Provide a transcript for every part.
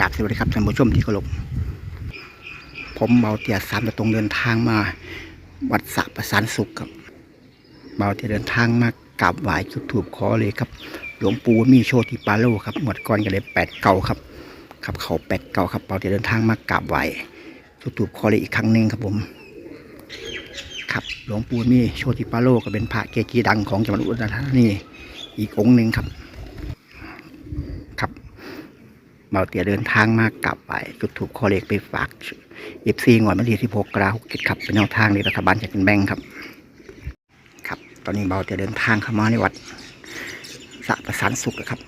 กราบสวัสดีครับท่านผู้ชมที่เคารพผมเบาเตียสามจะตรงเดินทางมา วัดสระประสานสุขครับเบาเตียเดินทางมากราบไหว้จุดถูกขอเลยครับ หลวงปู่มีโชติปาโลครับหมดก่อนก็เลยแปดเก่าครับครับเขาแปดเก่าครับเบาเตียเดินทางมากราบไหว้จุดถูกขอเลยอีกครั้งหนึ่งครับผมครับหลวงปู่มีโชติปาโลก็เป็นพระเกจิดังของจังหวัดอุดรธานีอีกองค์หนึ่งครับ เบาเตียเดินทางมากลับไปจุดถูกคอเลกไปฝากเอฟซีงวดมันทีที่พกกราหกเจ็ดครับเป็นแนวทางในรัฐบาลจากกินแบงค์ครับ ครับ ตอนนี้เบาเตียเดินทางเข้ามาในวัดสะประสานสุขครับ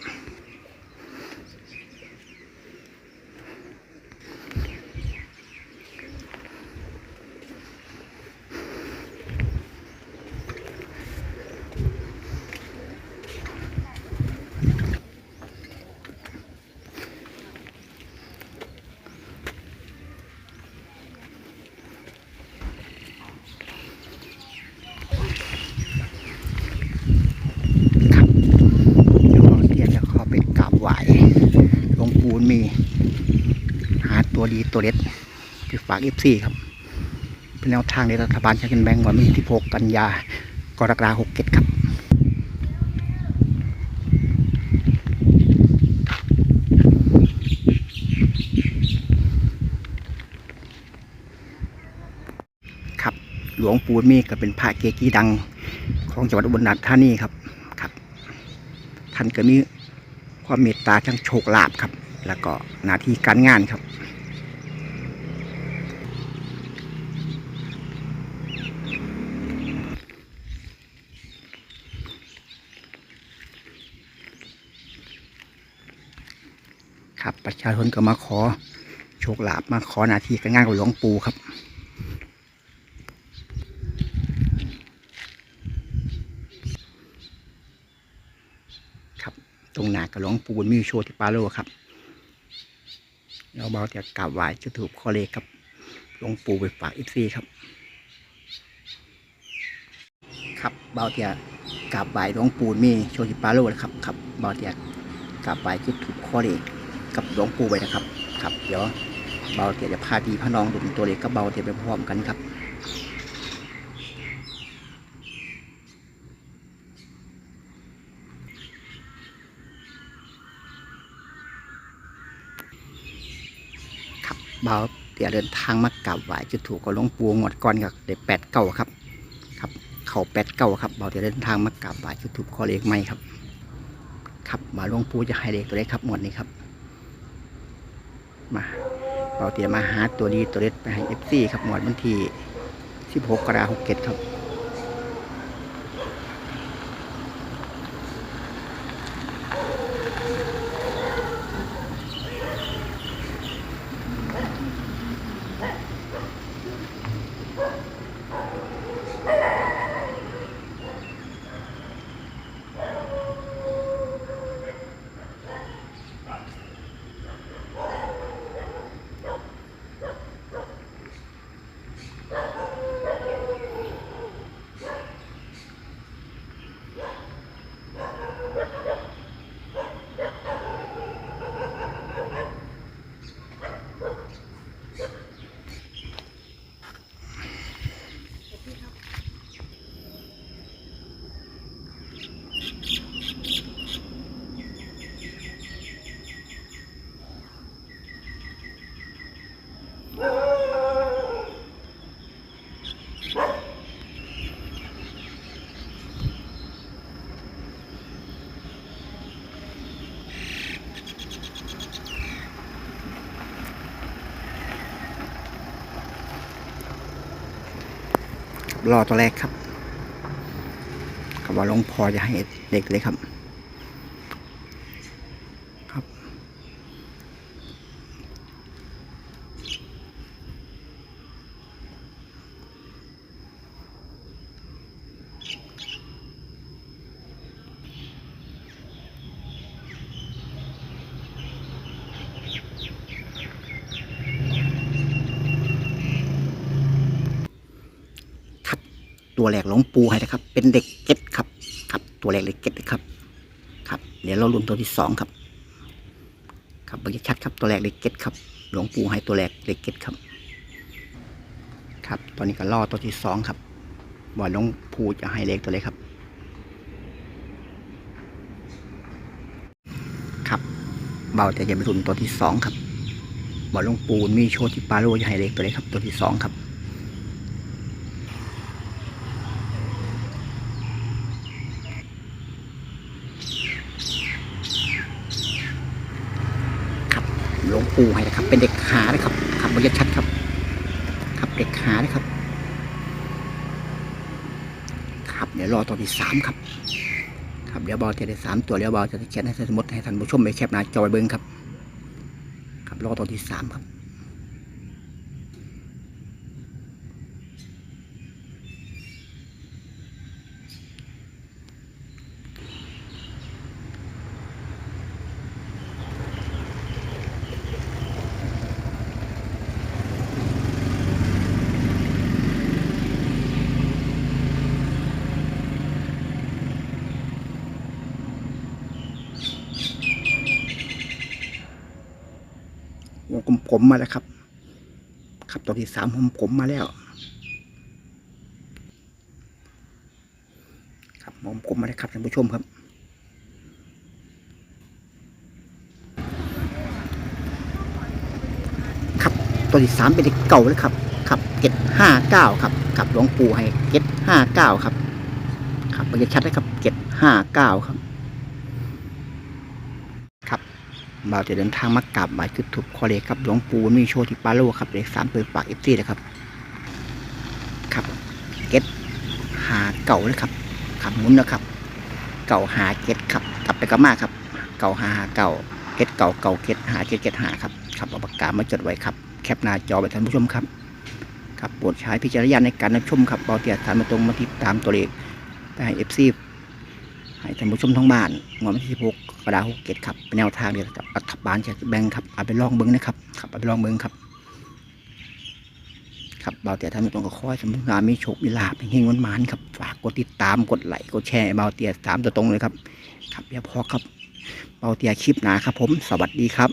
เดี๋ยวเทียนจะเข้าไปกราบไหว้ หลวงปู่มี หาตัวดีตัวเด็ดไปฝากเอฟซีครับ เป็นแนวทางในรัฐบาลชาติแบงก์วันที่16กันยากรกฎาคมหกเจ็ดครับครับหลวงปู่มีก็เป็นพระเกจิดังของจังหวัดอุบลราชธานีครับครับ ท่านก็มีความเมตตาทั้งโชคลาภครับ แล้วก็หน้าที่การงานครับ ครับประชาชนก็มาขอโชคลาภมาขอหน้าที่การงานของหลวงปู่ครับครับตรงหน้ากระหลวงปูนมีโชติปาโลครับ เราเบาแต่กราบไหว้จุดถูกข้อเลขครับหลวงปู่ไปฝากอีซีครับ ครับเบาเตียกราบไหว้หลวงปู่มีโชติปาโลนะครับครับเบาเตียกราบไหว้จุดถูกข้อเลขกับหลวงปู่ไปนะครับ ครับ เดี๋ยวเบาเตียจะพาดีพาน้องดุมตัวเลขกับเบาเตียไปพร้อมกันครับ เบาเตียเดินทางมากราบไหว้จุดถูกกับหลวงปู่งวดก่อนกับเด็แปดเก้าครับ ครับ เขาแปดเก้าครับเบาเตียเดินทางมากราบไหว้จุดถูกข้อเลขไม่ครับ ครับมาหลวงปู่จะให้เลขตัวเลขครับหมดนี้ครับ มาเบาเตียมาหาตัวดีตัวเล็ดไปให้เอฟซีครับหมดวันที่สิบหกกราหกเกตครับ รอตัวแรกครับคำว่าหลวงพ่อจะให้เด็กเลยครับครับ ครับ ตัวแรกหลวงปูให้นะครับ เป็นเด็กเก็ดครับครับ ตัวแรกเด็กเก็ดนะครับ ครับ เดี๋ยวเราลุ้นตัวที่สองครับ ครับบิ่งชัดๆครับตัวแรกเลขเก็ดครับ หลวงปู่ให้ตัวแรกเลขเก็ดครับ ครับ ตอนนี้ก็ล่อตัวที่สองครับว่าหลวงปู่จะให้เลขตัวเลยครับ ครับ เบาแต่จะไปรุนตัวที่สองครับบ่อหลวงปู่มีโชติปาโลจะให้เลขตัวเลยครับ ตัวที่สองครับหลวง ปู่ให้นะครับ เป็นเด็กหานะครับขับบริชัดครับขับเด็กหานะครับครับเดี๋ยวรอตัวที่สามครับ ครับเดี๋ยวบอลจะได้สามตัวเดี๋ยวบอลจะได้แคปให้สมมติให้ท่านผู้ชมไปแคปหน้าจอยเบิ้งครับ ครับรอตัวที่สามครับ วง กลมมาแล้วครับ ครับตัวที่สามผมผมมาแล้ว ครับวงกลมมาแล้วครับท่านผู้ชมครับครับตัวที่สามเป็นเก่าเลยครับครับเจ็ดห้าเก้าครับกับหลวงปู่ให้เจ็ดห้าเก้าครับครับมันจะชัดเลยครับเจ็ดห้าเก้าครับ บ่าวจะเดินทางมากราบไหว้จุดถูกคอเลครับหลวงปู่มีโชติปาโลครับเลขสามเปิดปากเอฟซีนะครับ ครับเก็ตหาเก่าเลยครับขับมุนนะครับ เก่าหาเก็ตครับกลับไปกลับมาครับ เก่าหาเก่าเก็ตเก่าเก่าเก็ตหาเก็ตเก็ตหาครับครับเอาปากกามาจดไว้ครับแคปหน้าจอไปท่านผู้ชมครับครับโปรดใช้พิจารณญาณในการรับชมครับเบาเตียฐานมาตรงมาติดตามตัวเลขไปให้เอฟซี ให้ท่านผู้ชมทั้งบ้านงวดวันที่16กระดาษหกเกตครับเป็นแนวทางเดียวกับรัฐบาลจกแบงค์ครับเอาไปลองเบิ้งนะครับครับเอาไปลองเบิ้งครับครับเบาแต่ท่านผู้ชมก็คอยสำนักงานมีโชคมีลาภเฮงวันมานครับฝากกดติดตามกดไลค์กดแชร์เบาเตียสามตัวตรงเลยครับ ครับเดี๋ยวพอครับเบาเตียคลิปหนาครับผม สวัสดีครับ